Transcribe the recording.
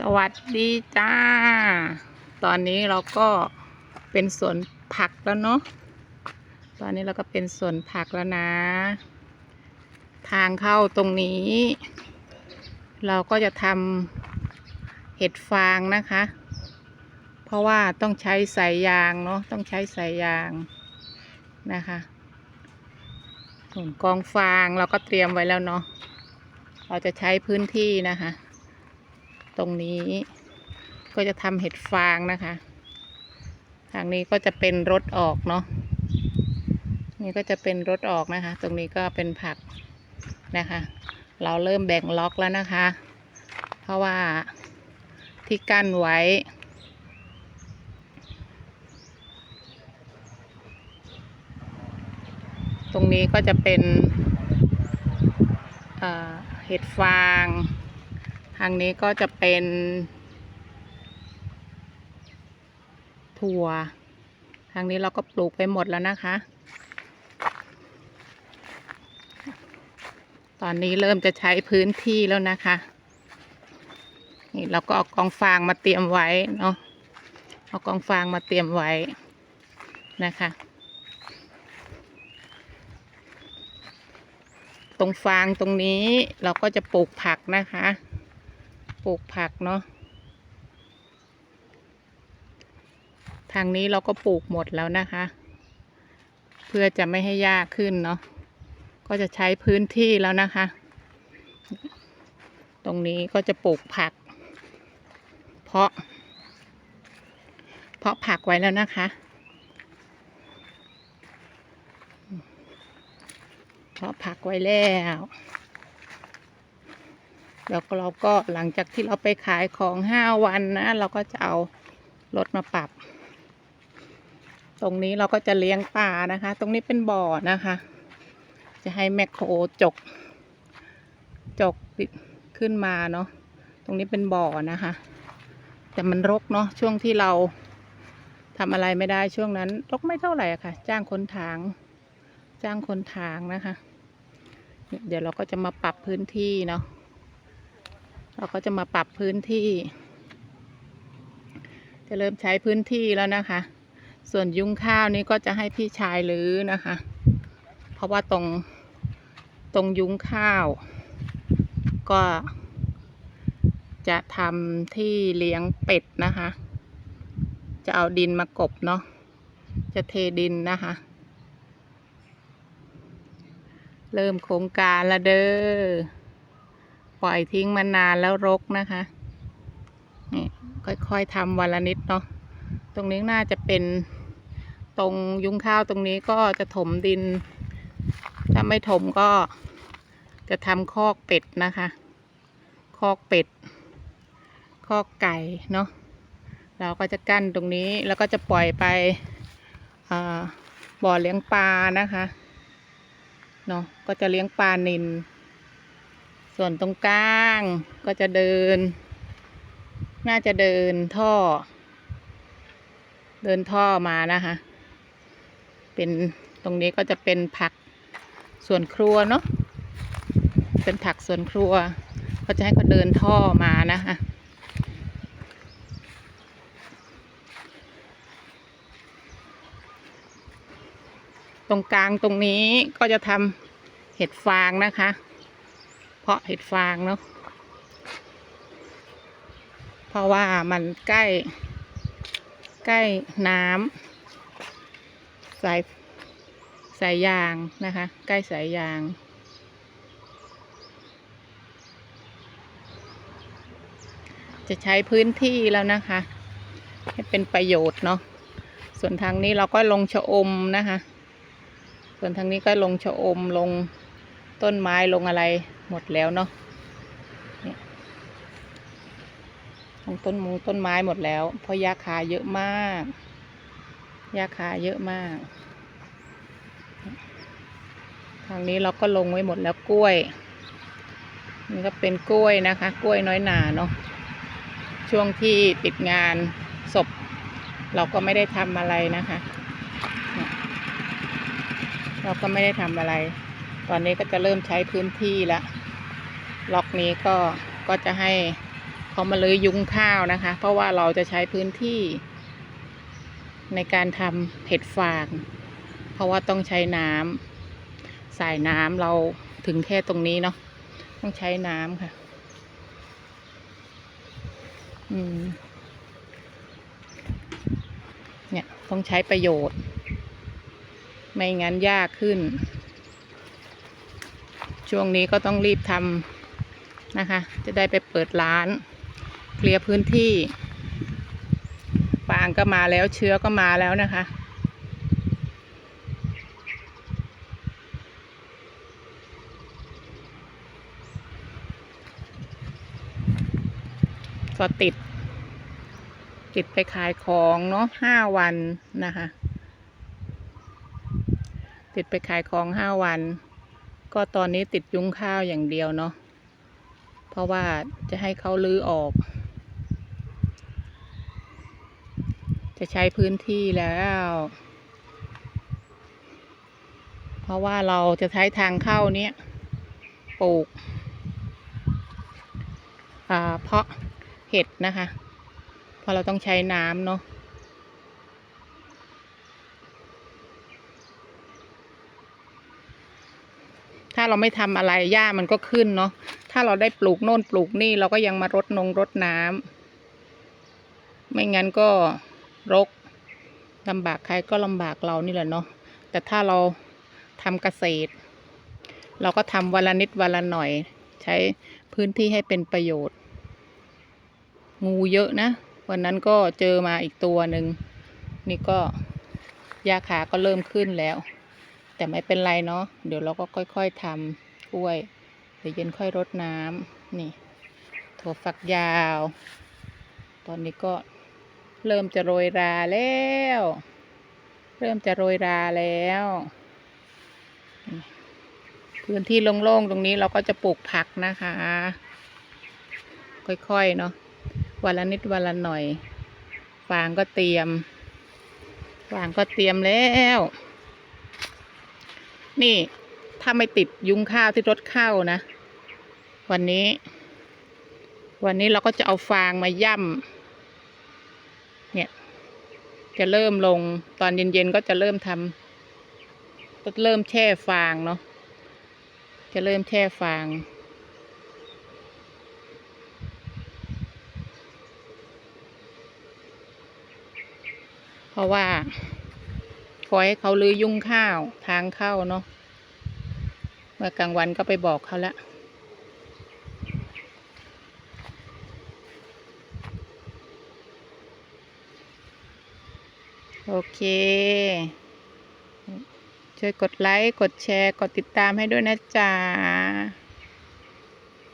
สวัสดีจ้า ตอนนี้เราก็เป็นสวนผักแล้วเนาะ ตอนนี้เราก็เป็นสวนผักแล้วนะ ทางเข้าตรงนี้ เราก็จะทำเห็ดฟางนะคะ เพราะว่าต้องใช้สายยางเนาะ ต้องใช้สายยางนะคะส่วนกองฟางเราก็เตรียมไว้แล้วเนาะ เราจะใช้พื้นที่นะคะ ตรงนี้ ก็จะทำเห็ดฟางนะคะ ทางนี้ก็จะเป็นรถออกเนาะนี่ก็จะเป็นรถออกนะคะ ตรงนี้ก็เป็นผักนะคะ เราเริ่มแบ่งล็อกแล้วนะคะ เพราะว่าที่กั้นไว้ตรงนี้ก็จะเป็นเอ่อเห็ดฟาง ทางนี้ก็จะเป็น ถั่ว ทางนี้เราก็ปลูกไปหมดแล้วนะคะ ตอนนี้เริ่มจะใช้พื้นที่แล้วนะคะ นี่เราก็เอากองฟางมาเตรียมไว้เนาะ เอากองฟางมาเตรียมไว้นะคะตรงฟางตรงนี้เราก็จะปลูกผักนะคะ ปลูกผักเนาะทางนี้เราก็ปลูกหมดแล้วนะคะ เพื่อจะไม่ให้ยากขึ้นเนาะก็จะใช้พื้นที่แล้วนะคะ ตรงนี้ก็จะปลูกผัก เพาะ เพาะผักไว้แล้วนะคะ เพาะผักไว้แล้ว แล้วก็เราก็หลังจากที่เราไปขายของห้าวันนะ เราก็จะเอารถมาปรับ ตรงนี้เราก็จะเลี้ยงปลานะคะ ตรงนี้เป็นบ่อนะคะ จะให้แมคโครจก จกขึ้นมาเนาะ ตรงนี้เป็นบ่อนะคะ แต่มันรกเนาะช่วงที่เราทำอะไรไม่ได้ช่วงนั้นรกไม่เท่าไหร่ค่ะ จ้างคนถาง จ้างคนถางนะคะ เดี๋ยวเราก็จะมาปรับพื้นที่เนาะ เราก็จะมาปรับพื้นที่ จะเริ่มใช้พื้นที่แล้วนะคะ ส่วนยุ้งข้าวนี้ก็จะให้พี่ชายรื้อนะคะ เพราะว่าตรงตรงยุ้งข้าว ก็ จะทำที่เลี้ยงเป็ดนะคะ จะเอาดินมากบเนาะจะเทดินนะคะ เริ่มโครงการละเด้อ ล่อยทิ้งมานานแล้วรกนะคะนี่ค่อยๆทำวันละนิดเนาะตรงนี้น่าจะเป็นตรงยุ้งข้าวตรงนี้ก็จะถมดิน ถ้าไม่ถมก็จะทำคอกเป็ดนะคะ คอกเป็ด คอกไก่เนาะเราก็จะกั้นตรงนี้แล้วก็จะปล่อยไปบ่อเลี้ยงปลานะคะเนาะก็จะเลี้ยงปลานิล ส่วนตรงกลางก็จะเดิน น่าจะเดินท่อ เดินท่อมานะคะ เป็นตรงนี้ก็จะเป็นผักสวนครัวเนาะ เป็นผักสวนครัว ก็จะให้เขาเดินท่อมานะคะตรงกลางตรงนี้ก็จะทำเห็ดฟางนะคะ เพาะเห็ดฟางเนาะเพราะว่ามันใกล้ ใกล้น้ำสายสายยางนะคะ ใกล้สายยางจะใช้พื้นที่แล้วนะคะ ให้เป็นประโยชน์เนาะส่วนทางนี้เราก็ลงชะอมนะคะ ส่วนทางนี้ก็ลงชะอมลงต้นไม้ลงอะไร หมดแล้วเนาะเนี่ยลงต้นมูต้นไม้หมดแล้ว เพราะยาคาเยอะมาก ยาคาเยอะมาก ทางนี้เราก็ลงไว้หมดแล้วกล้วย นี่ก็เป็นกล้วยนะคะ กล้วยน้อยหนาเนาะ ช่วงที่ติดงานศพ เราก็ไม่ได้ทำอะไรนะคะเนี่ยเราก็ไม่ได้ทำอะไร ตอนนี้ก็จะเริ่มใช้พื้นที่แล้ว ล็อกนี้ก็ก็จะให้เขามาเลยยุงข้าวนะคะ เพราะว่าเราจะใช้พื้นที่ ในการทำเห็ดฟาง เพราะว่าต้องใช้น้ำสายน้ำเราถึงแค่ตรงนี้เนาะต้องใช้น้ำค่ะ อืม เนี่ยต้องใช้ประโยชน์ ไม่งั้นยากขึ้น ช่วงนี้ก็ต้องรีบทำ นะคะ จะได้ไปเปิดร้าน เคลียร์พื้นที่ฟางก็มาแล้วเชื้อก็มาแล้วนะคะ ก็ติด ติดไปขายของเนาะห้าวันนะคะ ติดไปขายของห้าวัน ก็ตอนนี้ติดยุ้งข้าวอย่างเดียวเนาะ ราะว่าจะให้เขาลื้อออก จะใช้พื้นที่แล้ว เพราะว่าเราจะใช้ทางเข้าเนี้ยปลูกอ่าเพาะเห็ดนะคะ เพราะเราต้องใช้น้ำเนาะ ถ้าเราไม่ทำอะไรหญ้ามันก็ขึ้นเนาะถ้าเราได้ปลูกโน่นปลูกนี่เราก็ยังมารดนงรดน้ำไม่งั้นก็รกลำบากใครก็ลำบากเรานี่แหละเนาะแต่ถ้าเราทำเกษตร เราก็ทำวันละนิดวันละหน่อย ใช้พื้นที่ให้เป็นประโยชน์ งูเยอะนะ วันนั้นก็เจอมาอีกตัวหนึ่งนี่ก็ยาขาก็เริ่มขึ้นแล้ว แต่ไม่เป็นไรเนาะเดี๋ยวเราก็ค่อยๆทำกล้วย เดี๋ยวเย็นค่อยรดน้ำนี่ถั่วฝักยาว ตอนนี้ก็เริ่มจะโรยราแล้ว เริ่มจะโรยราแล้ว พื้นที่โล่งๆตรงนี้เราก็จะปลูกผักนะคะ ค่อยๆเนาะวันละนิดวันละหน่อย ฟางก็เตรียม ฟางก็เตรียมแล้ว นี่ถ้าไม่ติดยุ้งข้าวที่รถเข้านะ วันนี้ วันนี้เราก็จะเอาฟางมาย่ำเนี่ย จะเริ่มลงตอนเย็นๆก็จะเริ่มทำก็เริ่มแช่ฟางเนาะจะเริ่มแช่ฟางเพราะว่า ขอให้เขาลื้อยุ่งข้าวทางเข้าเนาะเมื่อกลางวันก็ไปบอกเขาล้วโอเค ช่วยกดไลค์ กดแชร์ กดติดตามให้ด้วยนะจ๊ะ